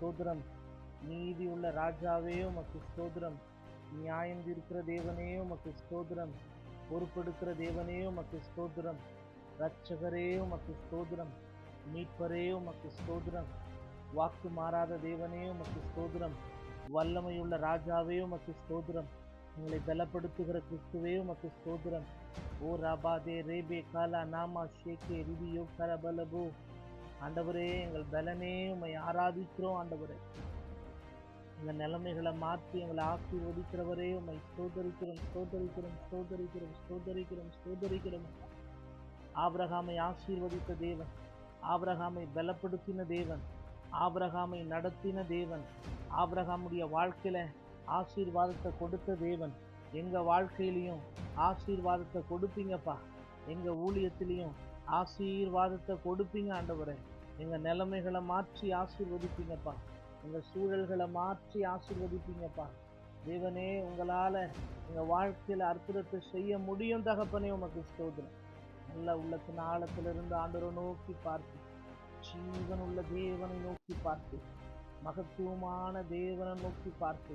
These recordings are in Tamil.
ஸ்தோத்திரம். நீதி உள்ள ராஜாவே உமக்கு ஸ்தோத்திரம். நியாயம் இருக்கிற தேவனே உமக்கு ஸ்தோத்திரம். பொறுப்பெடுக்கிற தேவனே உமக்கு ஸ்தோத்திரம். ரட்சகரே உமக்கு ஸ்தோத்திரம். மீட்பரே உமக்கு ஸ்தோத்திரம். வாக்கு மாறாத தேவனே உமக்கு ஸ்தோத்திரம். வல்லமையுள்ள ராஜாவே உமக்கு ஸ்தோத்திரம். எங்களை பலப்படுத்துகிற கிறிஸ்துவே உமக்கு ஸ்தோத்திரம். ஓ ரபாதே ரேபே காலா நாமா ஷேகே ரிபியோ கரபலபோ. ஆண்டவரே எங்கள் பலனே உண்மை ஆராதிக்கிறோம் ஆண்டவரே. எங்கள் நிலைமைகளை மாற்றி எங்களை ஆசீர்வதிக்கிறவரே உண்மை சோதரிக்கிறோம் சோதரிக்கிறோம் சோதரிக்கிறோம் சோதரிக்கிறோம் சோதரிக்கிறோம் ஆபிரகாமை ஆசீர்வதித்த தேவன் ஆபிரகாமை பலப்படுத்தின தேவன் ஆபிரகாமை நடத்தின தேவன் ஆபிரகாமுடைய வாழ்க்கையில் ஆசீர்வாதத்தை கொடுத்த தேவன். எங்கள் வாழ்க்கையிலையும் ஆசீர்வாதத்தை கொடுப்பீங்கப்பா. எங்கள் ஊழியத்திலையும் ஆசீர்வாதத்தை கொடுப்பீங்க ஆண்டவரே. எங்கள் நிலைமைகளை மாற்றி ஆசீர்வதிப்பீங்கப்பா. எங்கள் சூழல்களை மாற்றி ஆசீர்வதிப்பீங்கப்பா. தேவனே உங்களால் எங்கள் வாழ்க்கையில் அற்புதத்தை செய்ய முடியும் தகப்பனே உமக்கு சோதனை நல்ல உள்ளத்தின் ஆழத்திலிருந்து ஆண்டவரை நோக்கி பார்த்து ஜீவன் உள்ள தேவனை நோக்கி பார்த்து மகத்துவமான தேவனை நோக்கி பார்த்து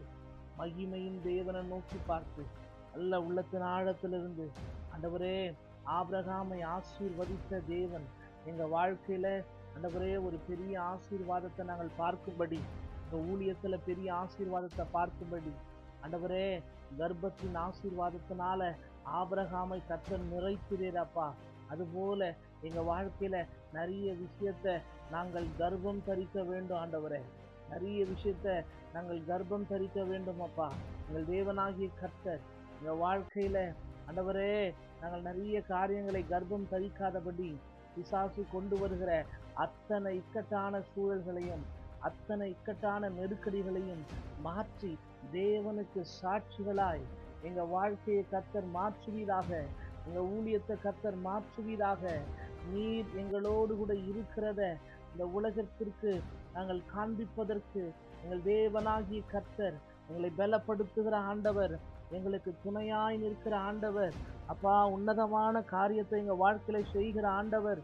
மகிமையின் தேவனை நோக்கி பார்த்து நல்ல உள்ளத்தின் ஆழத்திலிருந்து ஆண்டவரே ஆபிரகாமை ஆசீர்வதித்த தேவன். எங்கள் வாழ்க்கையில் ஆண்டவரே ஒரு பெரிய ஆசீர்வாதத்தை நாங்கள் பார்க்கும்படி எங்கள் ஊழியத்தில் பெரிய ஆசீர்வாதத்தை பார்க்கும்படி அண்டவரே கர்ப்பத்தின் ஆசீர்வாதத்தினால ஆபிரகாமை கத்தன் நிறைக்கிறீரப்பா அதுபோல எங்கள் வாழ்க்கையில் நிறைய விஷயத்த நாங்கள் கர்ப்பம் தரிக்க வேண்டும் ஆண்டவரே. நிறைய விஷயத்த நாங்கள் கர்ப்பம் தரிக்க வேண்டும் அப்பா எங்கள் தேவனாகிய கர்த்தர் எங்கள் வாழ்க்கையில் ஆண்டவரே நாங்கள் நிறைய காரியங்களை கர்ப்பம் தவிக்காதபடி பிசாசு கொண்டு வருகிற அத்தனை இக்கட்டான சூழல்களையும் அத்தனை இக்கட்டான நெருக்கடிகளையும் மாற்றி தேவனுக்கு சாட்சிகளாய் எங்கள் வாழ்க்கையை கத்தர் மாற்றுவீராக எங்கள் ஊழியத்தை கத்தர் மாற்றுவீராக. நீர் எங்களோடு கூட இருக்கிறத இந்த உலகத்திற்கு நாங்கள் காண்பிப்பதற்கு எங்கள் தேவனாகிய கர்த்தர் எங்களை பலப்படுத்துகிற ஆண்டவர் எங்களுக்கு துணையாய் நிற்கிற ஆண்டவர். அப்பா உன்னதமான காரியத்தை எங்கள் வாழ்க்கையில் செய்கிற ஆண்டவர்.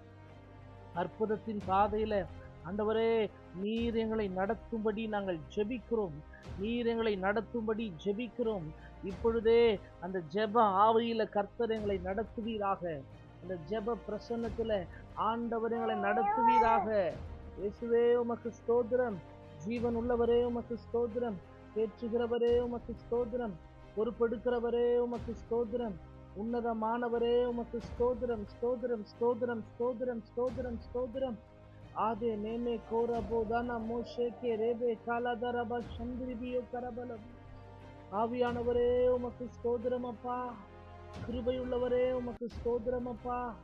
அற்புதத்தின் பாதையில் ஆண்டவரே நீர் எங்களை நடத்தும்படி நாங்கள் ஜெபிக்கிறோம். நீர் எங்களை நடத்தும்படி ஜெபிக்கிறோம். இப்பொழுதே அந்த ஜெப ஆவியில கர்த்தர் எங்களை நடத்துவீராக. அந்த ஜெப பிரசன்னத்தில் ஆண்டவர் எங்களை நடத்துவீராக. இயேசுவே உமக்கு ஸ்தோத்திரம். ஜீவன் உள்ளவரே உமக்கு ஸ்தோத்திரம். பேச்சுகிறவரே உமக்கு ஸ்தோத்திரம். பொறுப்பெடுக்கிறவரே உமக்கு ஸ்தோத்திரம். உன்னதமானவரே உமக்கு ஸ்தோத்திரம் ஸ்தோத்திரம் ஸ்தோத்திரம் ஸ்தோத்திரம் ஸ்தோத்திரம் ஸ்தோத்திரம். ஆதே நேமே கோர கோரபோதான மோஷேக்கே ரேபே காலாதரபா சந்திரிபியோ கரபலம். ஆவியானவரே உமக்கு ஸ்தோத்திரம் அப்பா. கிருபையுள்ளவரே உமக்கு ஸ்தோத்திரம் அப்பா.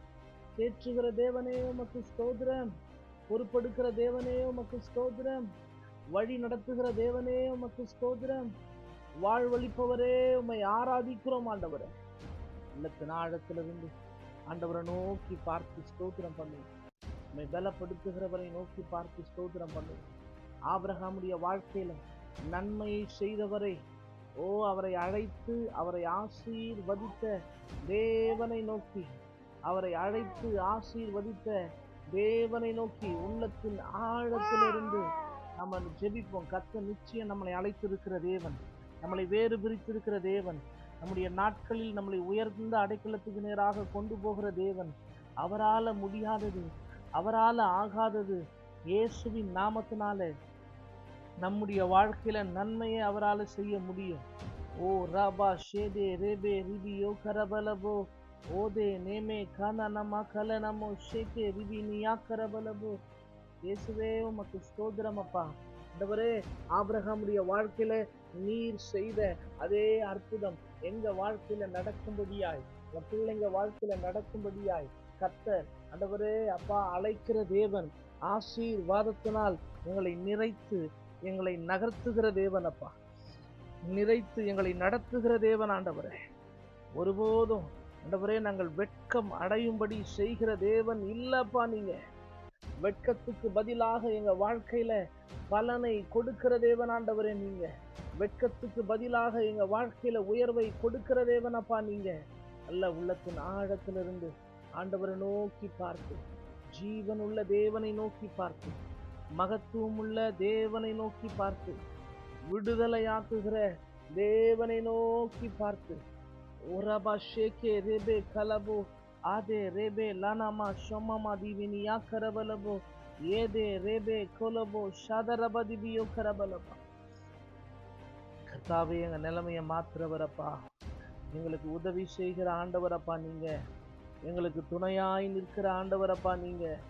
தேற்றுகிற தேவனே உமக்கு ஸ்தோத்திரம். பொறுப்படுக்கிற தேவனே உமக்கு ஸ்தோத்திரம். வழி நடத்துகிற தேவனே உமக்கு ஸ்தோத்திரம். வாழ்வழிப்பவரே உம்மை ஆராதிக்கிறோம் ஆண்டவரே. உள்ளத்தின் ஆழத்திலிருந்து ஆண்டவரை நோக்கி பார்த்து ஸ்தோத்திரம் பண்ணுவோம் உண்மை பலப்படுத்துகிறவரை நோக்கி பார்த்து ஸ்தோத்திரம் பண்ணுவோம் ஆபிரகாமுடைய வாழ்க்கையில நன்மையை செய்தவரை ஓ அவரை அழைத்து அவரை ஆசீர்வதித்த தேவனை நோக்கி அவரை அழைத்து ஆசீர்வதித்த தேவனை நோக்கி உள்ளத்தின் ஆழத்திலிருந்து நம்ம ஜெபிப்போம். கத்த நிச்சயம் நம்மளை அழைத்திருக்கிற தேவன். நம்மளை வேறு பிரித்திருக்கிற தேவன். நம்முடைய நாட்களில் நம்மளை உயர்ந்த அடைக்கலத்துக்கு நேராக கொண்டு போகிற தேவன். அவரால் முடியாதது அவரால் ஆகாதது இயேசுவின் நாமத்தினால நம்முடைய வாழ்க்கையில நன்மையை அவரால் செய்ய முடியும். ஓ ராபா ஷேதே ரேபே ரிபியோ கரபலபோ. ஓதே நேமே கான நம கல நமோ ஷேகே ரிபி நியா கரபலபோ. இயேசுவே உமக்கு ஸ்தோத்திரம் அப்பா. ஆண்டவரே ஆபிரகாமுடைய வாழ்க்கையில நீர் செய்த அதே அற்புதம் எங்க வாழ்க்கையில நடக்கும்படியாய் எங்க பிள்ளைங்க வாழ்க்கையில நடக்கும்படியாய் கத்தர் அந்தவரே அப்பா அழைக்கிற தேவன் ஆசீர்வாதத்தினால் எங்களை நிறைத்து எங்களை நகர்த்துகிற தேவன் அப்பா. நிறைத்து எங்களை நடத்துகிற தேவன் ஆண்டவரே. ஒருபோதும் ஆண்டவரே நாங்கள் வெட்கம் அடையும்படி செய்கிற தேவன் இல்லப்பா நீங்க. வெட்கத்துக்கு பதிலாக எங்க வாழ்க்கையில பலனை கொடுக்கிற தேவன் ஆண்டவரே நீங்க. வெட்கத்துக்கு பதிலாக எங்க வாழ்க்கையில உயர்வை கொடுக்கிற தேவனப்பா நீங்க. நல்ல உள்ளத்தின் ஆழத்திலிருந்து ஆண்டவரை நோக்கி பார்த்து ஜீவனுள்ள தேவனை நோக்கி பார்த்து மகத்துவமுள்ள தேவனை நோக்கி பார்த்து விடுதலையாக்குகிற தேவனை நோக்கி பார்த்து. ஒரபா ஷேகே ரேபே கலபோ ஆதே ரெபே லானாமா ஷொமமா திவினியா கரபலபோ ஏதே ரேபே கொலபோ ஷதரப கரபலபா கர்த்தாவே எங்கள் நிலைமையை மாத்துறவரப்பா. எங்களுக்கு உதவி செய்கிற ஆண்டவரப்பா நீங்கள் எங்களுக்கு துணையாய் நிற்கிற ஆண்டவரப்பா நீங்கள்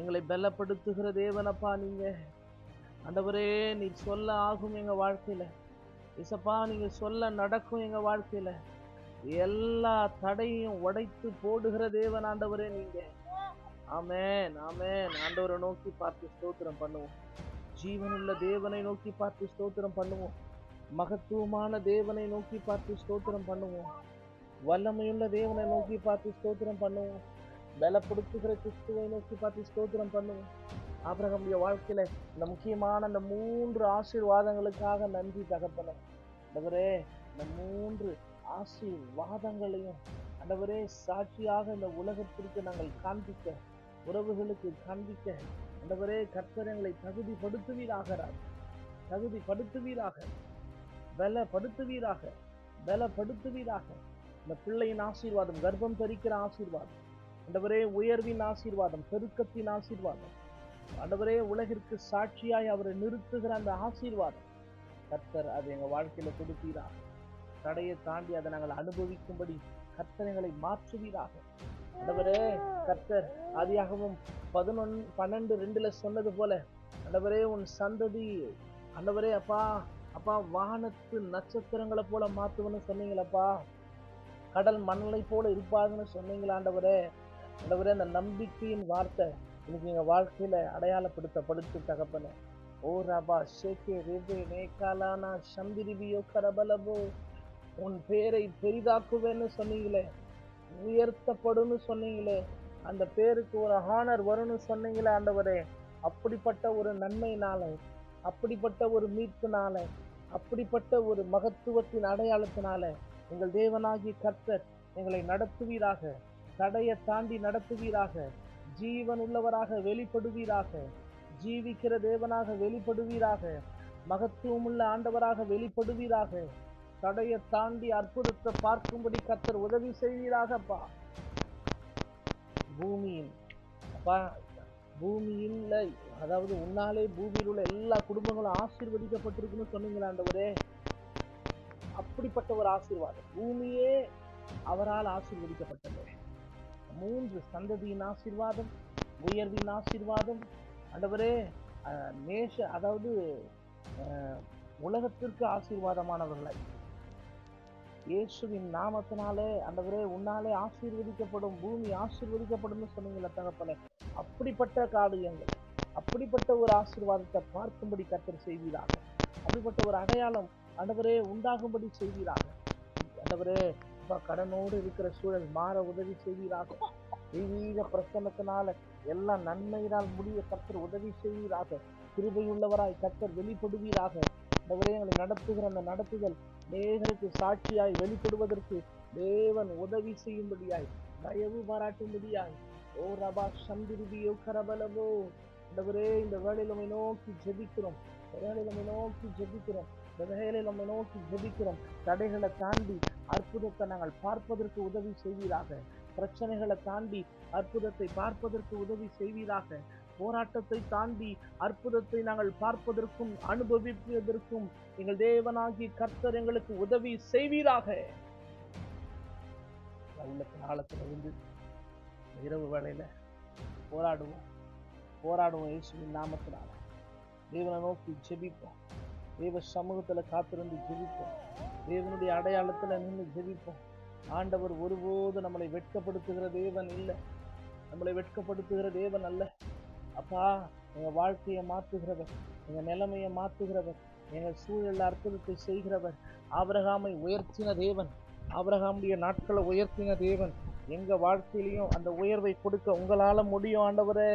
எங்களை பலப்படுத்துகிற தேவனப்பா நீங்கள் ஆண்டவரே நீ சொல்ல ஆகும் எங்கள் வாழ்க்கையில். இசப்பா நீங்கள் சொல்ல நடக்கும் எங்கள் வாழ்க்கையில். எல்லா தடையும் உடைத்து போடுகிற தேவன் ஆண்டவரே நீங்கள் ஆமேன் ஆமேன். ஆண்டவரை நோக்கி பார்த்து ஸ்தோத்திரம் பண்ணுவோம். ஜீவனுள்ள தேவனை நோக்கி பார்த்து ஸ்தோத்திரம் பண்ணுவோம். மகத்துவமான தேவனை நோக்கி பார்த்து ஸ்தோத்திரம் பண்ணுவோம். வல்லமையுள்ள தேவனை நோக்கி பார்த்து ஸ்தோத்திரம் பண்ணுவோம். பலப்படுத்துகிற கிறிஸ்துவை நோக்கி பார்த்து ஸ்தோத்திரம் பண்ணுவோம். ஆபிரகமுடைய வாழ்க்கையில இந்த முக்கியமான இந்த மூன்று ஆசீர்வாதங்களுக்காக நன்றி தகப்பன ஆண்டவரே இந்த மூன்று ஆசீர்வாதங்களையும் அந்தவரே சாட்சியாக இந்த உலகத்திற்கு நாங்கள் காண்பிக்க உறவுகளுக்கு காண்பிக்க அந்தவரே கற்பனைகளை தகுதிப்படுத்துவீராக தகுதிப்படுத்துவீராக. பலப்படுத்துவீராக பலப்படுத்துவீராக. இந்த பிள்ளையின் ஆசீர்வாதம் கர்ப்பம் தரிக்கிற ஆசீர்வாதம். ஆண்டவரே உயர்வின் ஆசீர்வாதம் பெருக்கத்தின் ஆசீர்வாதம். ஆண்டவரே உலகிற்கு சாட்சியாய் அவரை நிறுத்துகிற அந்த ஆசீர்வாதம். கர்த்தர் அது எங்கள் வாழ்க்கையில் கொடுப்பீராக. தடையை தாண்டி அதை நாங்கள் அனுபவிக்கும்படி கர்த்தனைகளை மாற்றுவீராக. ஆண்டவரே கர்த்தர் அதியாகவும் பதினொன் பன்னெண்டு ரெண்டுல சொன்னது போல ஆண்டவரே உன் சந்ததி ஆண்டவரே அப்பா அப்பா வானத்து நட்சத்திரங்களை போல மாற்றுவேன்னு சொன்னீங்களப்பா. கடல் மணலை போல இருப்பாங்கன்னு சொன்னீங்களா ஆண்டவரே? ஆண்டவரே அந்த நம்பிக்கையின் வார்த்தை இன்னைக்கு எங்கள் வாழ்க்கையில் அடையாளப்படுத்தப்படுத்து தகப்பன. ஓ ரபா ஷேகே ரெபே நேகாலானா சந்திரிவியோ கரபலபோ உன் பேரை பெரிதாக்குவேன்னு சொன்னீங்களே. உயர்த்தப்படும்னு சொன்னீங்களே. அந்த பேருக்கு ஒரு ஹானர் வரும்னு சொன்னீங்களே ஆண்டவரே. அப்படிப்பட்ட ஒரு நன்மையினால அப்படிப்பட்ட ஒரு மீட்பினால அப்படிப்பட்ட ஒரு மகத்துவத்தின் அடையாளத்தினால எங்கள் தேவனாகி கர்த்தர் எங்களை நடத்துவீராக தடையை தாண்டி நடத்துவீராக ஜீவன் உள்ளவராக வெளிப்படுவீராக ஜீவிக்கிற தேவனாக வெளிப்படுவீராக மகத்துவமுள்ள ஆண்டவராக வெளிப்படுவீராக தடையை தாண்டி அற்புதத்தை பார்க்கும்படி கத்தர் உதவி செய்வீராகப்பா. பூமியின் அப்பா பூமியில் அதாவது உன்னாலே பூமியில் உள்ள எல்லா குடும்பங்களும் ஆசீர்வதிக்கப்பட்டிருக்குன்னு சொன்னீங்களா ஆண்டவரே. அப்படிப்பட்ட ஒரு ஆசீர்வாதம். பூமியே அவரால் ஆசீர்வதிக்கப்பட்டது. மூன்று சந்ததியின் ஆசீர்வாதம் உயர்வின் ஆசீர்வாதம். ஆண்டவரே அஹ், நேச அதாவது உலகத்திற்கு ஆசீர்வாதமானவர்களை இயேசுவின் நாமத்தினாலே ஆண்டவரே உன்னாலே ஆசீர்வதிக்கப்படும் பூமி ஆசீர்வதிக்கப்படும் சொன்னீங்களே தகப்பனே. அப்படிப்பட்ட காரியங்கள் அப்படிப்பட்ட ஒரு ஆசீர்வாதத்தை பார்க்கும்படி கத்தர் செய்வீராக. அப்படிப்பட்ட ஒரு அடையாளம் ஆண்டவரே உண்டாகும்படி செய்வீராக. ஆண்டவரே கடனோடு இருக்கிற சூழல் மாற உதவி செய்வீராக. தெய்வீக பிரசன்னத்தினால எல்லா நன்மையினால் முடிய கத்தர் உதவி செய்வீராக. கிருபையுள்ளவராய் கத்தர் வெளிப்படுவீராக. அந்த எங்களை நடத்துகிற அந்த நடத்துதல் நேர்களுக்கு சாட்சியாய் வெளிப்படுவதற்கு தேவன் உதவி செய்யும்படியாய் தயவு பாராட்டும்படியாய். ஓ ரபா சந்திருபியோ கரபலவோ. ஆண்டவரே இந்த வேலையில் நம்மை நோக்கி ஜெபிக்கிறோம். வேலையில் நம்மை நோக்கி ஜெபிக்கிறோம். வேலையில் நம்மை நோக்கி ஜெபிக்கிறோம். தடைகளை தாண்டி அற்புதத்தை நாங்கள் பார்ப்பதற்கு உதவி செய்வீராக. பிரச்சனைகளை தாண்டி அற்புதத்தை பார்ப்பதற்கு உதவி செய்வீராக. போராட்டத்தை தாண்டி அற்புதத்தை நாங்கள் பார்ப்பதற்கும் அனுபவிப்பதற்கும் எங்கள் தேவனாகி கர்த்தர் எங்களுக்கு உதவி செய்வீராக. நல்ல ஆழத்தில் இருந்து இரவு வேளையில போராடுவோம். போராடுவோம் இயேசுவின் நாமத்தினால. தேவனை நோக்கி ஜெபிப்போம். தேவ சமூகத்துல காத்திருந்து ஜெபிப்போம். தேவனுடைய அடையாளத்துல நின்று ஜெபிப்போம். ஆண்டவர் ஒருபோது நம்மளை வெட்கப்படுத்துகிற தேவன் இல்லை. நம்மளை வெட்கப்படுத்துகிற தேவன் அல்ல. அப்பா எங்கள் வாழ்க்கையை மாற்றுகிறவர் எங்கள் நிலைமையை மாற்றுகிறவர் எங்கள் சூழல் அற்புதத்தை செய்கிறவர். ஆபரகாமை உயர்த்தின தேவன் ஆபரகாமுடைய நாட்களை உயர்த்தின தேவன். எங்கள் வாழ்க்கையிலையும் அந்த உயர்வை கொடுக்க உங்களால் முடியும் ஆண்டவரே.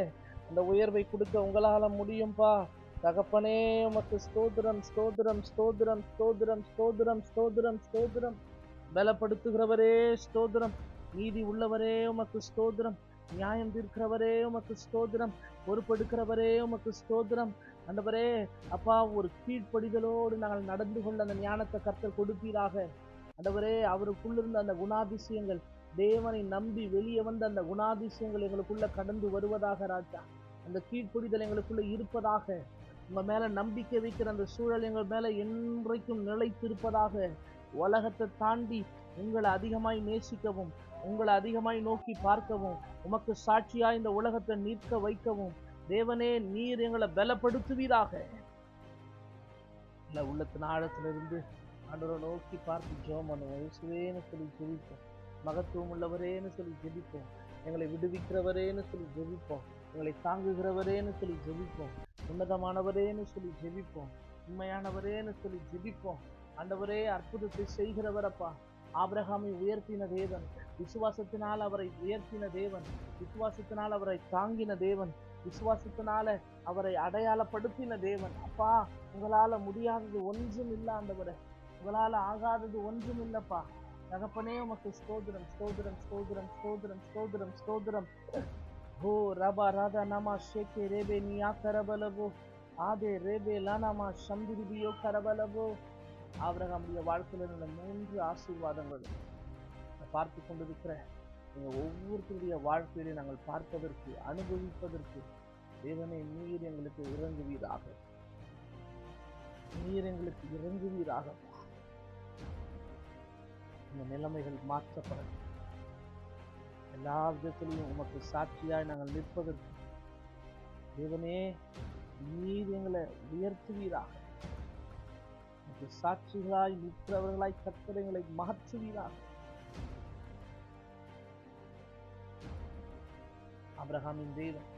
அந்த உயர்வை கொடுக்க உங்களால் முடியும்பா. தகப்பனே உமக்கு ஸ்தோதிரம் ஸ்தோதிரம் ஸ்தோதிரம் ஸ்தோதிரம் ஸ்தோதிரம் ஸ்தோதிரம் ஸ்தோதிரம் பலப்படுத்துகிறவரே ஸ்தோதிரம் நீதி உள்ளவரே உமக்கு ஸ்தோதிரம் நியாயம் தீர்க்கிறவரே உமக்கு ஸ்தோத்திரம். பொறுப்பெடுக்கிறவரே உமக்கு ஸ்தோத்திரம். அந்தவரே அப்பா ஒரு கீழ்ப்படிதலோடு நாங்கள் நடந்து கொள்ள அந்த ஞானத்தை கர்த்தர் கொடுப்பீராக. அந்தவரே அவருக்குள்ளிருந்த அந்த குணாதிசயங்கள் தேவனை நம்பி வெளியே வந்த அந்த குணாதிசயங்கள் எங்களுக்குள்ள கடந்து வருவதாக ராஜா. அந்த கீழ்ப்புடிதல் எங்களுக்குள்ள இருப்பதாக. உங்கள் மேல நம்பிக்கை வைக்கிற அந்த சூழல் எங்கள் மேலே என்றைக்கும் நிலைத்திருப்பதாக. உலகத்தை தாண்டி உங்களை அதிகமாய் நேசிக்கவும். உங்களை அதிகமாய் நோக்கி பார்க்கவும் உமக்கு சாட்சியாய் இந்த உலகத்தை நிற்க வைக்கவும் தேவனே நீர் எங்களை பலப்படுத்துவீராக. இல்லை உள்ளத்தின் ஆழத்திலிருந்து ஆண்டவரை நோக்கி பார்த்து ஜெபம் பண்ணுவோம். இயேசுவேன்னு சொல்லி ஜெபிப்போம். மகத்துவம் உள்ளவரேன்னு சொல்லி ஜெபிப்போம். எங்களை விடுவிக்கிறவரேன்னு சொல்லி ஜெபிப்போம். எங்களை தாங்குகிறவரேன்னு சொல்லி ஜெபிப்போம். உன்னதமானவரேன்னு சொல்லி ஜெபிப்போம். உண்மையானவரேன்னு சொல்லி ஜெபிப்போம். ஆண்டவரே அற்புதத்தை செய்கிறவரப்பா. ஆபிரகாமை உயர்த்தின தேவன். விசுவாசத்தினால் அவரை உயர்த்தின தேவன் விசுவாசத்தினால் அவரை தாங்கின தேவன் விசுவாசத்தினால அவரை அடையாளப்படுத்தின தேவன். அப்பா உங்களால முடியாதது ஒன்றும் இல்ல ஆண்டவரே. உங்களால ஆகாதது ஒன்றும் இல்லப்பா. தகப்பனே உமக்கு ஸ்தோதிரம் ஸ்தோதிரம் ஸ்தோதிரம் ஸ்தோதிரம் ஸ்தோதிரம் ஸ்தோதிரம் ஓ ரபா ராதா நாமா ஷேகே ரேபே நியா கரபலவோ ஆதே ரேபே லானாமா சந்திரிபியோ கரபலவோ ஆபிரகாமுடைய வாழ்க்கையில் இருந்த மூன்று ஆசீர்வாதங்கள். பார்த்து கொண்டிருக்கிற எங்க ஒவ்வொருத்தருடைய வாழ்க்கையிலே நாங்கள் பார்ப்பதற்கு அனுபவிப்பதற்கு தேவனை நீர் எங்களுக்கு இறங்குவீராக. நீர் எங்களுக்கு இறங்குவீராக. இந்த நிலைமைகள் மாற்றப்பட எல்லா விதத்திலையும் உமக்கு சாட்சியாய் நாங்கள் நிற்பதற்கு தேவனே நீர் எங்களை உயர்த்துவீராக. சாட்சிகளாய் நிற்கிறவர்களாய் கத்திரங்களை மாற்றுவீராக. அப்ரஹாமின் தெய்வம்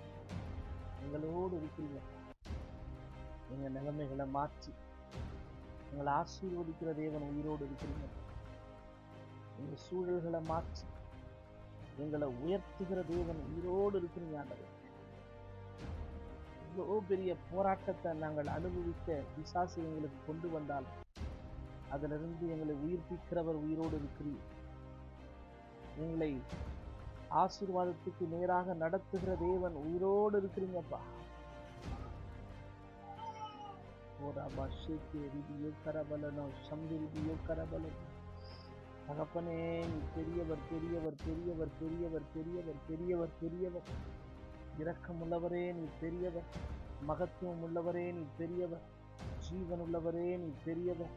எங்களோடு இருக்கிறீங்க எங்க நிலைமைகளை மாற்றி எங்களை ஆசீர்வதிக்கிற தேவன் உயிரோடு இருக்கிறீங்க எங்க சூழல்களை மாற்றி எங்களை உயர்த்துகிற தேவன் உயிரோடு இருக்கிறீங்க ஆண்டவர். இவ்வளோ பெரிய போராட்டத்தை நாங்கள் அனுபவிக்க விசாசி எங்களுக்கு கொண்டு வந்தால் அதிலிருந்து எங்களை உயிர்ப்பிக்கிறவர் உயிரோடு இருக்கிறீர். எங்களை ஆசீர்வாதத்துக்கு நேராக நடத்துகிற தேவன் உயிரோடு இருக்கிறீங்கப்பா. ஓராபா ஷேக்கே ரிதியோ கரபலனோ சம்பி கரபலனோ தகப்பனே நீ பெரியவர் பெரியவர் பெரியவர் பெரியவர் பெரியவர் பெரியவர் பெரியவர். இரக்கம் உள்ளவரே நீ பெரியவர். மகத்துவம் உள்ளவரே நீ பெரியவர். ஜீவன் உள்ளவரே நீ பெரியவர்.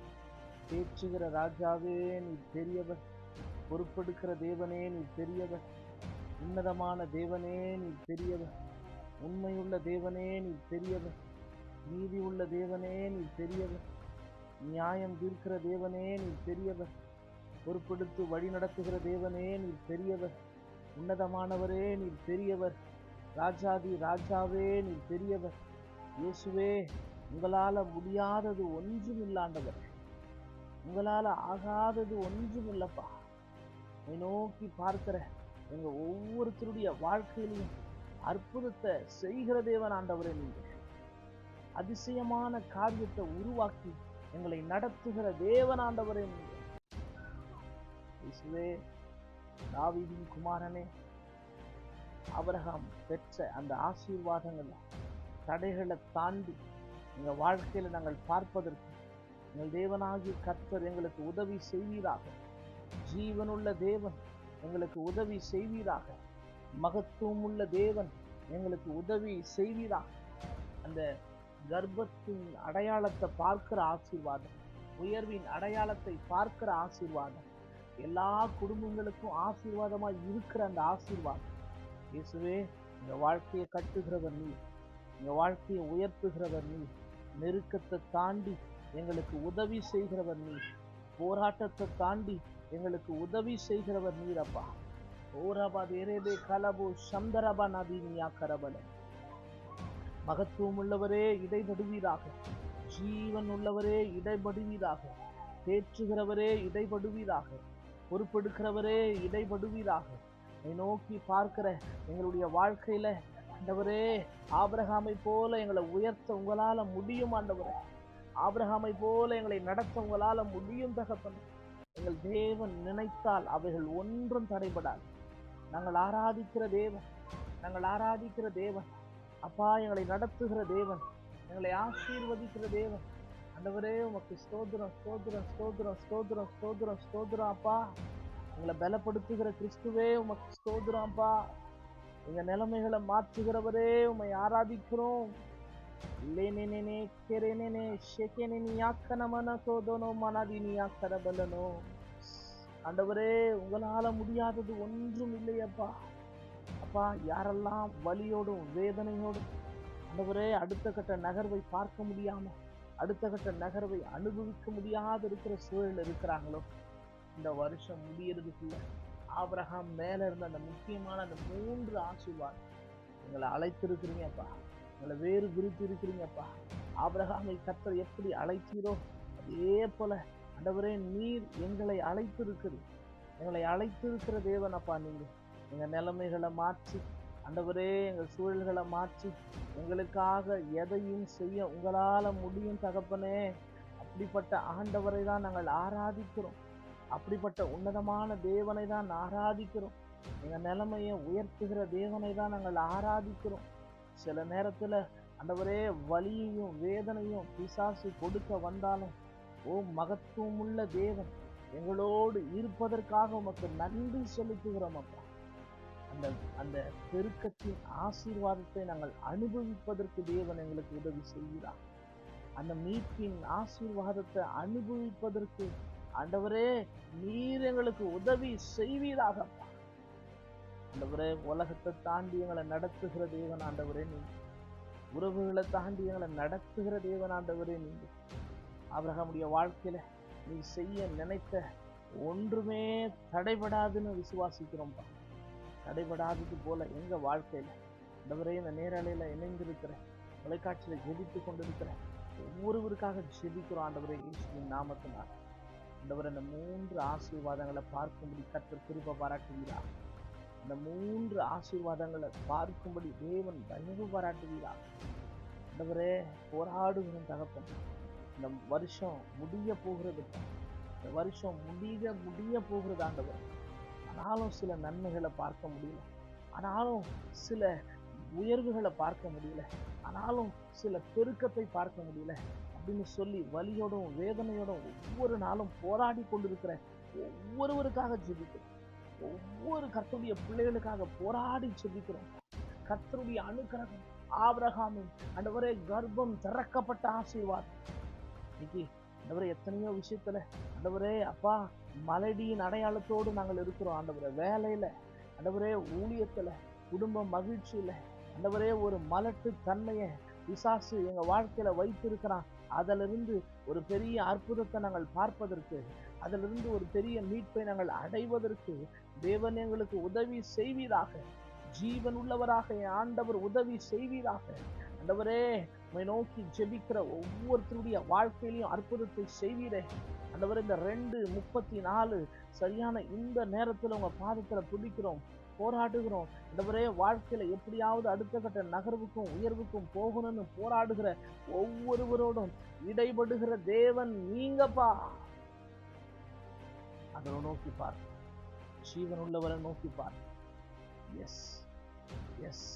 பேச்சுகிற ராஜாவே நீ பெரியவர். பொறுப்பெடுக்கிற தேவனே நீ பெரியவர். உன்னதமான தேவனே நீ பெரியவர் உண்மையுள்ள தேவனே நீ பெரியவர் நீதி உள்ள தேவனே நீ பெரியவர் நியாயம் தீர்க்கிற தேவனே நீ பெரியவர் பொறுப்பெடுத்து வழி நடத்துகிற தேவனே நீ பெரியவர் உன்னதமானவரே நீ பெரியவர் ராஜாதி ராஜாவே நீ பெரியவர் இயேசுவே உங்களால் முடியாதது ஒன்றும் இல்லாண்டவர் உங்களால் ஆகாதது ஒன்றும் இல்லப்பா உம்மை நோக்கி பார்க்கிற எங்க ஒவ்வொருத்தருடைய வாழ்க்கையிலையும் அற்புதத்தை செய்கிற தேவன் ஆண்டவரே நீங்கள். அதிசயமான காரியத்தை உருவாக்கி எங்களை நடத்துகிற தேவன் ஆண்டவரே நீங்கள். தாவீதின் குமாரனே அவரகம் பெற்ற அந்த ஆசீர்வாதங்கள் தடைகளை தாண்டி எங்கள் வாழ்க்கையில நாங்கள் பார்ப்பதற்கு எங்கள் தேவனாகிய கர்த்தர் எங்களுக்கு உதவி செய்வீராக. ஜீவனுள்ள தேவன் எங்களுக்கு உதவி செய்வீராக. மகத்துவம் உள்ள தேவன் எங்களுக்கு உதவி செய்வீராக. அந்த கர்ப்பத்தின் அடையாளத்தை பார்க்கிற ஆசீர்வாதம் உயர்வின் அடையாளத்தை பார்க்கிற ஆசீர்வாதம் எல்லா குடும்பங்களுக்கும் ஆசீர்வாதமாக இருக்கிற அந்த ஆசீர்வாதம். இயேசுவே இந்த வாழ்க்கையை கட்டுகிறவர் நீ இந்த வாழ்க்கையை உயர்த்துகிறவர் நீ நெருக்கத்தை தாண்டி எங்களுக்கு உதவி செய்கிறவர் நீ போராட்டத்தை தாண்டி எங்களுக்கு உதவி செய்கிறவர் நீரப்பா. ஓரபா தேரேபே கலபு சந்தரபா நதினியா கரபல மகத்துவம் உள்ளவரே இடைபடுவீராக. ஜீவன் உள்ளவரே இடைபடுவீராக. தேற்றுகிறவரே இடைபடுவீராக. பொறுப்பெடுக்கிறவரே இடைபடுவீராக. என்னை நோக்கி பார்க்கிற எங்களுடைய வாழ்க்கையில ஆண்டவரே ஆபிரகாமை போல எங்களை உயர்த்த உங்களால முடியும் ஆண்டவரே. ஆபிரகாமை போல எங்களை நடத்த உங்களால முடியும் தகப்பன். எங்கள் தேவன் நினைத்தால் அவைகள் ஒன்றும் தடைபடாது. நாங்கள் ஆராதிக்கிற தேவன் நாங்கள் ஆராதிக்கிற தேவன் அப்பா எங்களை நடத்துகிற தேவன் எங்களை ஆசீர்வதிக்கிற தேவன். அந்தவரே உமக்கு ஸ்தோத்திரம் ஸ்தோத்திரம் ஸ்தோத்திரம் ஸ்தோத்திரம் ஸ்தோத்திரம் ஸ்தோத்திரம் அப்பா. எங்களை பலப்படுத்துகிற கிறிஸ்துவே உமக்கு ஸ்தோத்திரம் அப்பா. எங்கள் நிலைமைகளை மாற்றுகிறவரே உம்மை ஆராதிக்கிறோம். லேனேனே கெரேனே ஷெகேனே யாக்கனமன சோதனோ மனதினி யாக்கரபலனோ ஆண்டவரே உங்களால முடியாதது ஒன்றும் இல்லையப்பா அப்பா யாரெல்லாம் வலியோடும் வேதனையோடும் ஆண்டவரே அடுத்த கட்ட நகர்வை பார்க்க முடியாம அடுத்த கட்ட நகர்வை அனுபவிக்க முடியாத இருக்கிற சூழல் இருக்கிறாங்களோ இந்த வருஷம் முடியறதுக்குள்ள ஆபிரகாம் மேல இருந்த அந்த முக்கியமான அந்த மூன்று ஆசீர்வாதம் எங்களை அழைத்திருக்கிறீங்கப்பா எங்களை வேறு குறித்து இருக்கிறீங்கப்பா. ஆபிரகாமை கத்தர் எப்படி அழைத்தீரோ அதே போல அண்டவரே நீர் எங்களை அழைத்திருக்குது எங்களை அழைத்திருக்கிற தேவனப்பா நீங்கள் எங்கள் நிலைமைகளை மாற்றி அண்டவரே எங்கள் சூழல்களை மாற்றி எங்களுக்காக எதையும் செய்ய உங்களால் முடியும் தகப்பனே. அப்படிப்பட்ட ஆண்டவரை தான் நாங்கள் ஆராதிக்கிறோம். அப்படிப்பட்ட உன்னதமான தேவனை தான் ஆராதிக்கிறோம். எங்கள் நிலைமையை உயர்த்துகிற தேவனை தான் நாங்கள் ஆராதிக்கிறோம். சில நேரத்தில் அந்தவரே வலியையும் வேதனையும் பிசாசு கொடுக்க வந்தாலும் ஓ மகத்துவமுள்ள தேவன் எங்களோடு இருப்பதற்காக உமக்கு நன்றி செலுத்துகிறோம் அப்பா. அந்த அந்த பெருக்கத்தின் ஆசீர்வாதத்தை நாங்கள் அனுபவிப்பதற்கு தேவன் எங்களுக்கு உதவி செய்கிறார். அந்த மீட்பின் ஆசீர்வாதத்தை அனுபவிப்பதற்கு ஆண்டவரே நீர் எங்களுக்கு உதவி செய்வீராக ஆண்டவரே உலகத்தை தாண்டி எங்களை நடத்துகிற தேவன் ஆண்டவரே நீங்க உறவுகளை தாண்டி எங்களை நடத்துகிற தேவன் ஆண்டவரே நீங்க அவர்களுடைய வாழ்க்கையில நீ செய்ய நினைத்த ஒன்றுமே தடைபடாதுன்னு விசுவாசிக்கிறோம்ப்பா தடைபடாதது போல எங்க வாழ்க்கையில? ஆண்டவரே இந்த நேரலையில இணைந்திருக்கிற தொலைக்காட்சியில ஜெபித்து கொண்டிருக்கிற ஒவ்வொருவருக்காக ஜெபிக்கிறோம் ஆண்டவரே இயேசுவின் நாமத்தினால். ஆண்டவரே இந்த மூன்று ஆசீர்வாதங்களை பார்க்கும்படி கற்று திருப்ப பாராட்டுகிறார். இந்த மூன்று ஆசீர்வாதங்களை பார்க்கும்படி தேவன் தயவு பாராட்டுகிறார் ஆண்டவரே போராடுகிற தகப்பன். இந்த வருஷம் முடிய போகிறது. இந்த வருஷம் முடிய முடிய போகிறது ஆண்டவர். ஆனாலும் சில நன்மைகளை பார்க்க முடியல. ஆனாலும் சில உயர்வுகளை பார்க்க முடியல. ஆனாலும் சில பெருக்கத்தை பார்க்க முடியல. அப்படின்னு சொல்லி வலியோடும் வேதனையோடும் ஒவ்வொரு நாளும் போராடி கொண்டிருக்கிற ஒவ்வொருவருக்காக ஜெபிக்கிறோம். ஒவ்வொரு கர்த்தருடைய பிள்ளைகளுக்காக போராடி ஜெபிக்கிறோம். கர்த்தருடைய அனுக்கிரகம் ஆபிரகாமின் அண்டவரே கர்ப்பம் திறக்கப்பட்ட ஆசீர்வாதம். இன்னைக்கு ஆண்டவரே எத்தனையோ விஷயத்துல ஆண்டவரே அப்பா மலடியின் அடையாளத்தோடு நாங்கள் இருக்கிறோம். ஆண்டவரே வேலையில ஆண்டவரே ஊழியத்துல குடும்ப மகிழ்ச்சியில ஆண்டவரே ஒரு மலட்டு தன்மையை பிசாசு எங்க வாழ்க்கையில வைத்திருக்கிறான். அதிலிருந்து ஒரு பெரிய அற்புதத்தை நாங்கள் பார்ப்பதற்கு அதிலிருந்து ஒரு பெரிய மீட்பை நாங்கள் அடைவதற்கு தேவன் எங்களுக்கு உதவி செய்வீராக. ஜீவன் உள்ளவராக என் ஆண்டவர் உதவி செய்வீராக. ஆண்டவரே உண்மை நோக்கி ஜெபிக்கிற ஒவ்வொருத்தருடைய வாழ்க்கையிலையும் அற்புதத்தை செய்வீரே. அந்தவர் இந்த ரெண்டு முப்பத்தி நாலு சரியான இந்த நேரத்தில் உங்கள் பாதத்தில் துடிக்கிறோம் போராடுகிறோம். ஆண்டவரே வாழ்க்கையில் எப்படியாவது அடுத்த கட்ட நகர்வுக்கும் உயர்வுக்கும் போகணும்னு போராடுகிற ஒவ்வொருவரோடும் இடைபடுகிற தேவன் நீங்கப்பா. அதனை நோக்கி பார். ஜீவன் உள்ளவரை நோக்கி பார். எஸ் எஸ்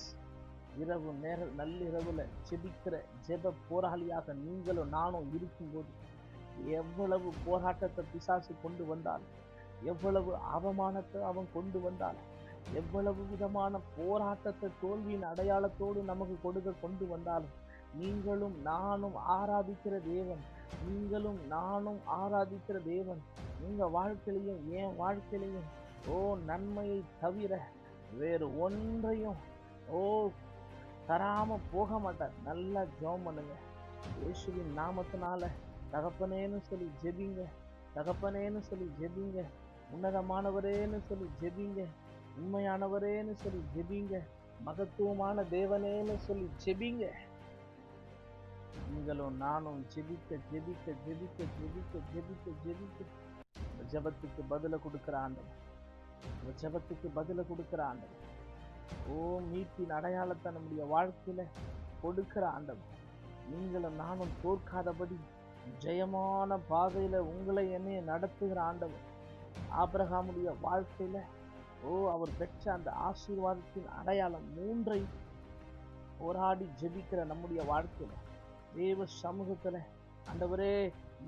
இரவு நேர நள்ளிரவுல ஜெபிக்கிற ஜெப போராளியாக நீங்களும் நானும் இருக்கும்போது எவ்வளவு போராட்டத்தை பிசாசு கொண்டு வந்தால் எவ்வளவு அவமானத்தை அவன் கொண்டு வந்தால் எவ்வளவு விதமான போராட்டத்தை தோல்வியின் அடையாளத்தோடு நமக்கு கொடுக்க கொண்டு வந்தாலும் நீங்களும் நானும் ஆராதிக்கிற தேவன் நீங்களும் நானும் ஆராதிக்கிற தேவன். உங்கள் வாழ்க்கையிலையும் என் வாழ்க்கையிலையும் ஓ நன்மையை தவிர வேறு ஒன்றையும் ஓ தராம போக மாட்டார். நல்லா ஜெபம் பண்ணுங்க. இயேசுவின் நாமத்தினால தகப்பனேன்னு சொல்லி ஜெபிங்க. தகப்பனேன்னு சொல்லி ஜெபிங்க. உன்னதமானவரேன்னு சொல்லி ஜெபிங்க. உண்மையானவரேன்னு சொல்லி ஜெபிங்க. மகத்துவமான தேவனேன்னு சொல்லி ஜெபிங்க. நீங்களும் நானும் ஜெபிக்க ஜெபிக்க ஜெபிக்க ஜெபிக்க ஜெபிக்க ஜெபிக்க ஜெபத்துக்கு பதில கொடுக்கிற இந்த ஜெபத்துக்கு பதில கொடுக்கிற ஆண்டவர். ஓ மீட்பின் அடையாளத்தை நம்முடைய வாழ்க்கையில கொடுக்கிற ஆண்டவர். நீங்களும் நானும் தோற்காதபடி ஜெயமான பாதையில உங்களை என்னைய நடத்துகிற ஆண்டவர். ஆபிரகாமுடைய வாழ்க்கையில ஓ அவர் பெற்ற அந்த ஆசீர்வாதத்தின் அடையாளம் மூன்றை போராடி ஜெபிக்கிற நம்முடைய வாழ்க்கையில. தேவ சமூகத்துல அந்தவரே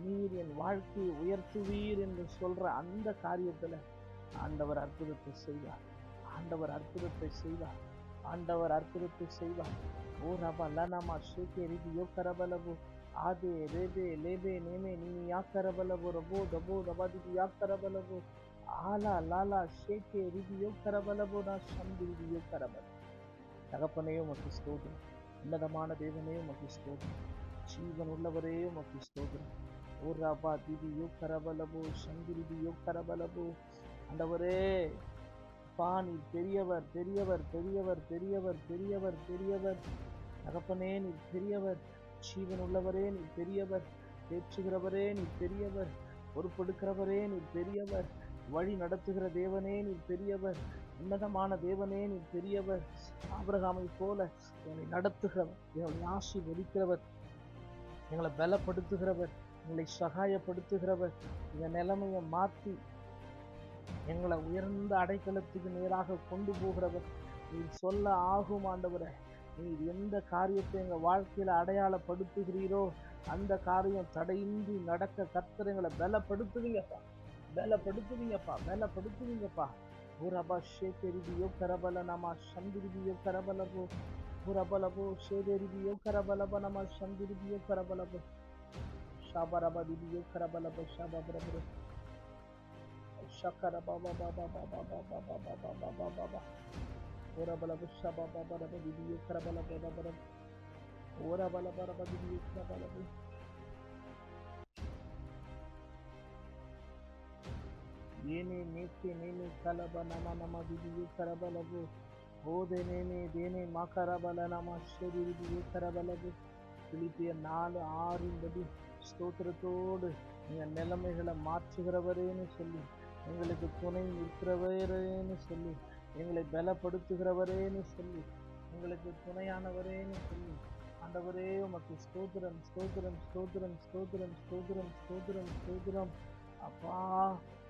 நீர் என் வாழ்க்கையை உயர்த்துவீர் என்று சொல்ற அந்த காரியத்துல ஆண்டவர் அற்புதத்தை செய்வார். ஆண்டவர் அற்புதத்தை செய்வார். ஆண்டவர் அற்புதத்தை செய்வார். ஓ ரபா லனமா ஷேகே ரிதி யோ கரபலபு ஆதே ரேபே லேபே நேமே நீ யா கரபலபு ரபோ தபோ தபாதிக்கு யா கரபலபு ஆலா லாலா ஷேகே ரிதி யோ கரபலபு நா சந்தி ரிதி யோ கரபல தகப்பனையோ மக்கு ஸ்தோத்திரம். உன்னதமான தேவனையோ மக்கு ஸ்தோதிரம் ஜீவன் உள்ளவரே மக்கு ஸ்தோதிரம் ஓ ரபா திதி யோ கரபலபு சந்தி ரிதி யோ கரபலபு ஆண்டவரே அப்பா நீ பெரியவர் பெரியவர் பெரியவர் பெரியவர் பெரியவர் பெரியவர். தகப்பனே நீ பெரியவர். ஜீவன் உள்ளவரே நீ பெரியவர். தேற்றுகிறவரே நீ பெரியவர். பொறுப்பெடுக்கிறவரே நீ பெரியவர். வழி நடத்துகிற தேவனே நீ பெரியவர். உன்னதமான தேவனே நீ பெரியவர். ஆபிரகாமை போல எங்களை நடத்துகிறவர் எங்களை ஆசீர்வதிக்கிறவர். எங்களை பலப்படுத்துகிறவர். எங்களை சகாயப்படுத்துகிறவர். இந்த நிலைமையை மாற்றி எங்களை உயர்ந்த அடைக்கலத்துக்கு நேராக கொண்டு போகிறவர். நீ சொல்ல ஆகும் ஆண்டவரே. நீ எந்த காரியத்தை எங்க வாழ்க்கையில அடையாளப்படுத்துகிறீரோ அந்த காரியம் தடையின்றி நடக்க கர்த்தர் எங்களை பலப்படுத்துவீங்கப்பா. பலப்படுத்துவீங்கப்பா பலப்படுத்துவீங்கப்பா. புரபா ஷேகரிதியோ கரபல நமா சந்திரிதியோ கரபலபோ புரபலபோ ஷேதரிதியோ கரபலப நமா சந்திரிதியோ கரபலபோ ஷாபரபா கரபலபோ ஷாபரபோ shakara ba ba ba ba ba ba ba ba ba ba ba ba ba ba ba ora bala busha ba ba ba ba bibi kara bala ba ba ba ora bala ba ba bibi kara bala ba येने नेके नेने कलब नमा नमा दिदिये करबलब हो देने ने देने मकरबल नम शरीर दिदिये करबलब பிலிப்பிய நாலு ஆறின்படி ஸ்தோத்திரத்தோடு என் நிலைமைகளை மாற்றுகிறவரேன்னு சொல்லி எங்களுக்கு துணை நிற்கிறவரேன்னு சொல்லி. எங்களை பலப்படுத்துகிறவரேன்னு சொல்லி. எங்களுக்கு துணையானவரேன்னு சொல்லி. ஆண்டவரே உமக்கு ஸ்தோத்திரம் ஸ்தோத்திரம் ஸ்தோத்திரம் ஸ்தோத்திரம் ஸ்தோத்திரம் ஸ்தோத்திரம் ஸ்தோத்திரம். அப்பா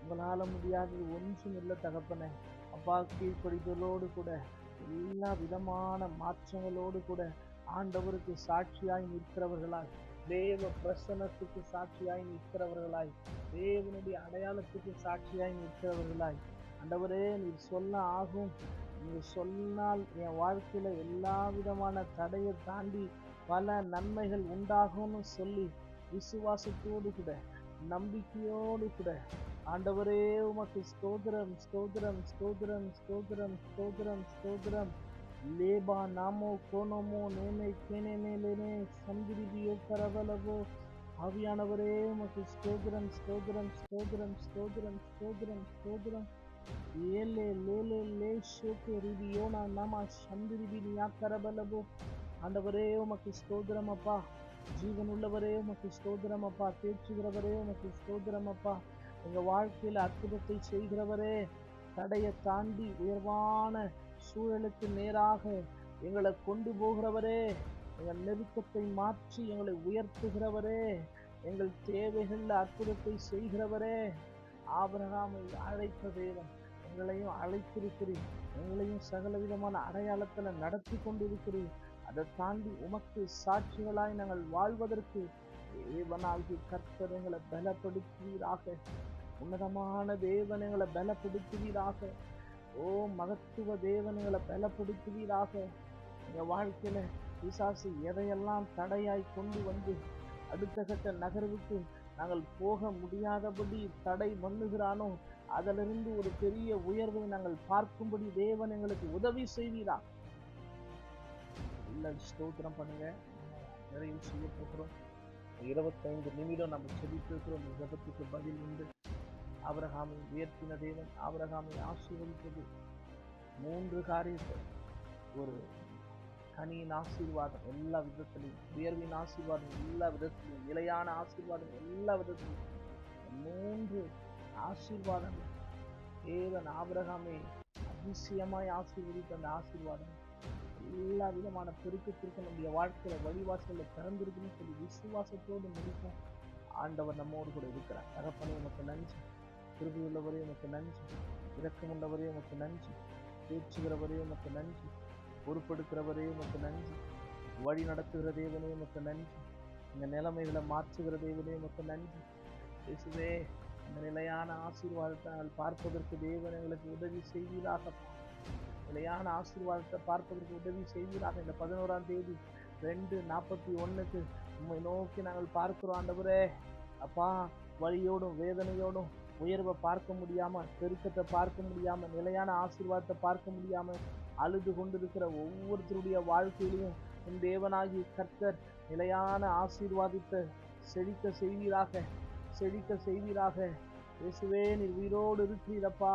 உங்களால் முடியாதது ஒன்றும் இல்லை தகப்பனே. அப்பா கீழ்ப்படிதலோடு கூட எல்லா விதமான மாற்றங்களோடு கூட ஆண்டவருக்கு சாட்சியாய் நிற்கிறவர்களாக தேவ பிரசனத்துக்கு சாட்சியாய் நிற்கிறவர்களாய் தேவனுடைய அடையாளத்துக்கு சாட்சியாய் நிற்கிறவர்களாய். ஆண்டவரே நீர் சொல்ல ஆகும். நீர் சொன்னால் என் வாழ்க்கையில் எல்லா விதமான தடையை தாண்டி பல நன்மைகள் உண்டாகும்னு சொல்லி விசுவாசத்தோடு கூட நம்பிக்கையோடு கூட ஆண்டவரே உமக்கு ஸ்தோதிரம் ஸ்தோதிரம் ஸ்தோதிரம் ஸ்தோதிரம் ஸ்தோதிரம் ஸ்தோதிரம் லேபா நாமோ கோனமோ நேமே கேனே மேலேனே சந்திரிதியோ கரவலவோ ஆவியானவரே உமக்கு ஸ்தோத்திரம் ஸ்தோத்திரம் ஸ்தோத்திரம் ஸ்தோத்திரம் ஸ்தோத்திரம் ஸ்தோத்திரம் ஏலே லேலே லே ஷோக்கு ரிபியோனா நாமா சந்திரிபி நியா கரபலவோ ஆண்டவரே உமக்கு ஸ்தோத்திரம் அப்பா ஜீவன் உள்ளவரே உமக்கு ஸ்தோத்திரம் அப்பா தேற்றுகிறவரே உமக்கு ஸ்தோத்திரம் அப்பா எங்கள் வாழ்க்கையில் அற்புதத்தை செய்கிறவரே தடையை தாண்டி உயர்வான சூழலுக்கு நேராக எங்களை கொண்டு போகிறவரே எங்கள் நெருக்கத்தை மாற்றி எங்களை உயர்த்துகிறவரே எங்கள் தேவைகளில் அற்புதத்தை செய்கிறவரே. ஆபரகாமை அழைத்த தேவன் எங்களையும் அழைத்திருக்கிறீர். எங்களையும் சகலவிதமான அடையாளத்தில் நடத்தி கொண்டிருக்கிறீர். அதை தாண்டி உமக்கு சாட்சிகளாய் நாங்கள் வாழ்வதற்கு தேவனாகி கர்த்தர் எங்களை பலப்படுத்துவீராக. உன்னதமான தேவன் எங்களை பலப்படுத்துவீராக. ஓ மகத்துவ தேவனுகளை பல பலப்படுத்துவீராக. எங்க வாழ்க்கையில பிசாசு எதையெல்லாம் தடையாய் கொண்டு வந்து அடுத்த கட்ட நகர்வுக்கு நாங்கள் போக முடியாதபடி தடை பண்ணுகிறானோ அதிலிருந்து ஒரு பெரிய உயர்வை நாங்கள் பார்க்கும்படி தேவன் எங்களுக்கு உதவி செய்வீரா? இல்லை ஸ்தோத்திரம் பண்ணுங்க. நிறைவு செய்ய போகிறோம். இருபத்தைந்து நிமிடம் நம்ம செபித்திருக்கிறோம். ஜபத்துக்கு பதில் உண்டு. ஆபிரகாமை உயர்த்தின தேவன் ஆபிரகாமை ஆசீர்வதித்தது. மூன்று காரியத்தை ஒரு கனியின் ஆசீர்வாதம் எல்லா விதத்திலையும் உயர்வின் ஆசீர்வாதம் எல்லா விதத்திலையும் நிலையான ஆசீர்வாதம் எல்லா விதத்திலையும் மூன்று ஆசீர்வாதம். தேவன் ஆபிரகாமை அதிசயமாய் ஆசீர்வதித்த அந்த ஆசீர்வாதம் எல்லா விதமான பெருக்கத்திற்கு நம்முடைய வாழ்க்கையில வழிவாசல திறந்திருக்குன்னு சொல்லி விசுவாசத்தோடு முடிக்கும் ஆண்டவர் நம்மோடு கூட இருக்கிறார். தகப்பனே நமக்கு நன்றி. கிருபையுள்ளவரே உமக்கு நன்றி. இரக்கமுள்ளவரே உமக்கு நன்றி. பேச்சுகிறவரே உமக்கு நன்றி. பொறுப்பெடுக்கிறவரே உமக்கு நன்றி. வழி நடத்துகிற தேவனே உமக்கு நன்றி. இந்த நிலைமைகளை மாற்றுகிற தேவனே உமக்கு நன்றி. இயேசுவே அந்த நிலையான ஆசீர்வாதத்தை நாங்கள் பார்ப்பதற்கு தேவன் எங்களுக்கு உதவி செய்வீராக. நிலையான ஆசீர்வாதத்தை பார்ப்பதற்கு உதவி செய்வீராக. இந்த பதினோராம் தேதி ரெண்டு நாற்பத்தி ஒன்றுக்கு உம்மை நோக்கி நாங்கள் பார்க்கிறோம் ஆண்டவரே. அப்பா வழியோடும் வேதனையோடும் உயர்வை பார்க்க முடியாம பெருக்கத்தை பார்க்க முடியாம நிலையான ஆசீர்வாதத்தை பார்க்க முடியாம அழுது கொண்டிருக்கிற ஒவ்வொருத்தருடைய வாழ்க்கையிலையும் உன் தேவனாகி கர்த்தர் நிலையான ஆசீர்வாதத்தை செழிக்க செய்வீராக செழிக்க செய்வீராக. இயேசுவே நீர் உயிரோடு இருக்கிறீரப்பா.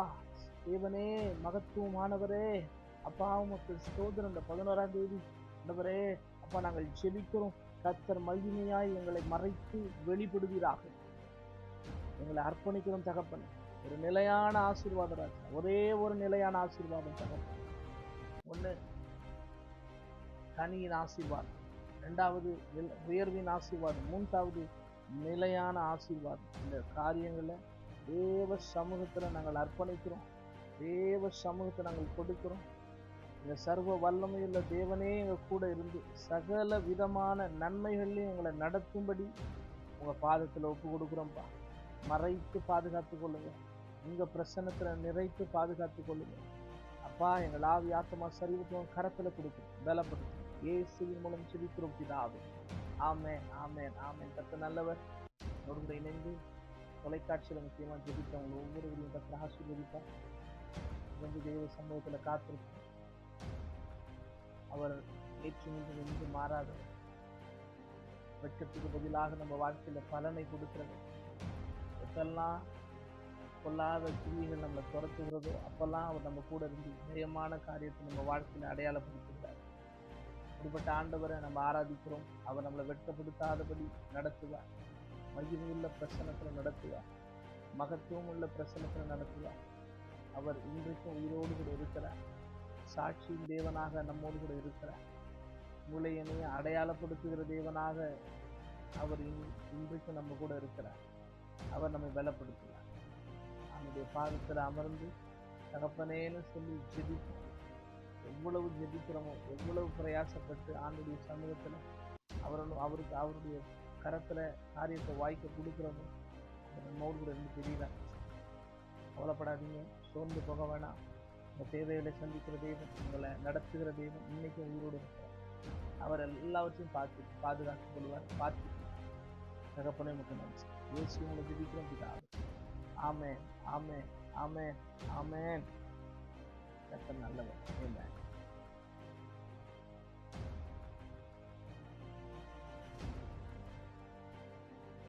தேவனே மகத்துவமானவரே. அப்பா உமக்கு சோதரன் இந்த பதினோராம் தேதி ஆண்டவரே அப்பா நாங்கள் ஜெபிக்கிறோம். கர்த்தர் மகிமையாய் எங்களை மறைத்து வெளிப்படுவீராக. எங்களை அர்ப்பணிக்கிறோம் தகப்பன். ஒரு நிலையான ஆசீர்வாதம் ராஜா. ஒரே ஒரு நிலையான ஆசீர்வாதம் தகப்பன். ஒண்ணு கனியின் ஆசீர்வாதம். ரெண்டாவது உயர்வின் ஆசீர்வாதம். மூன்றாவது நிலையான ஆசீர்வாதம். இந்த காரியங்களை தேவ சமூகத்துல நாங்கள் அர்ப்பணிக்கிறோம். தேவ சமூகத்தை நாங்கள் கொடுக்கிறோம். இந்த சர்வ வல்லமையுள்ள தேவனே எங்க கூட இருந்து சகல விதமான நன்மைகளையும் எங்களை நடத்தும்படி உங்க பாதத்தில் ஒப்பு கொடுக்குறோம்ப்பா மறைத்து பாதுகாத்து கொள்ளுங்க உங்கள் பிரசனத்தில் நிறைத்து பாதுகாத்து கொள்ளுங்க அப்பா எங்கள் ஆவி ஆத்மா சரிவுத்துவம் கரத்தில் கொடுக்கும் பலப்படுத்தும். இயேசுவின் மூலம் சிரிக்கிறோம் பிதாவே. ஆமேன் ஆமேன் ஆமேன். கத்த நல்லவர். ஒரு இணைந்து தொலைக்காட்சியில் முக்கியமா ஜெபித்தவங்க ஒவ்வொருவரையும் கத்த ஆசீர்வதிப்பார் வந்து தெய்வ சமூகத்தில் காத்திருக்கும் அவர் ஏற்று நின்று என்று மாறாதவர். வெட்கத்துக்கு பதிலாக நம்ம வாழ்க்கையில் பலனை கொடுக்கிறது எப்பெல்லாம் பொல்லாத கிரியைகள் நம்மளை துரத்துகிறதோ. அப்பெல்லாம் அவர் நம்ம கூட இருந்து நியமான காரியத்தை நம்ம வாழ்க்கையில் அடையாளப்படுத்துகிறார். அப்படிப்பட்ட ஆண்டவரை நம்ம ஆராதிக்கிறோம். அவர் நம்மளை வெட்கப்படுத்தாதபடி நடத்துவார். மகிமையுள்ள பிரசனத்தில் நடத்துவார். மகத்துவம் உள்ள பிரசனத்தில் நடத்துவார். அவர் இன்றைக்கும் உயிரோடு கூட இருக்கிறார். சாட்சியின் தேவனாக நம்மோடு கூட இருக்கிறார். உங்களை என்னைய அடையாளப்படுத்துகிற தேவனாக அவர் இன்- இன்றைக்கும் நம்ம கூட இருக்கிறார். அவர் நம்மை பலப்படுத்துவார் அவனுடைய பாதத்தில் அமர்ந்து தகப்பனேன்னு சொல்லி ஜெபிக்கிறோம் எவ்வளவு ஜெபிக்கிறோமோ எவ்வளவு பிரயாசப்பட்டு ஆண்டுடைய சமூகத்தில் அவரும் அவருக்கு அவருடைய கரத்துல காரியத்தை வாய்க்க கொடுக்குறோமோ நம்மோடு கூட இருந்து தெரியுறார் கவலைப்படாதீங்க சோர்ந்து போக வேணாம். இந்த தேவைகளை சந்திக்கிற தெய்வம் உங்களை நடத்துகிற தெய்வம் இன்னைக்கும் உயிரோடு இருக்கிறார். அவர் எல்லாவற்றையும் பார்த்து பாதுகாத்துக் கொள்வார். பார்த்து தகப்பனே மட்டும் நன்றி. இயேசு உங்களை ஜெபிக்கிறோம் பிதாவே ஆமென் ஆமென் ஆமென் ஆமென் கர்த்தர் நல்லவர் ஆமென்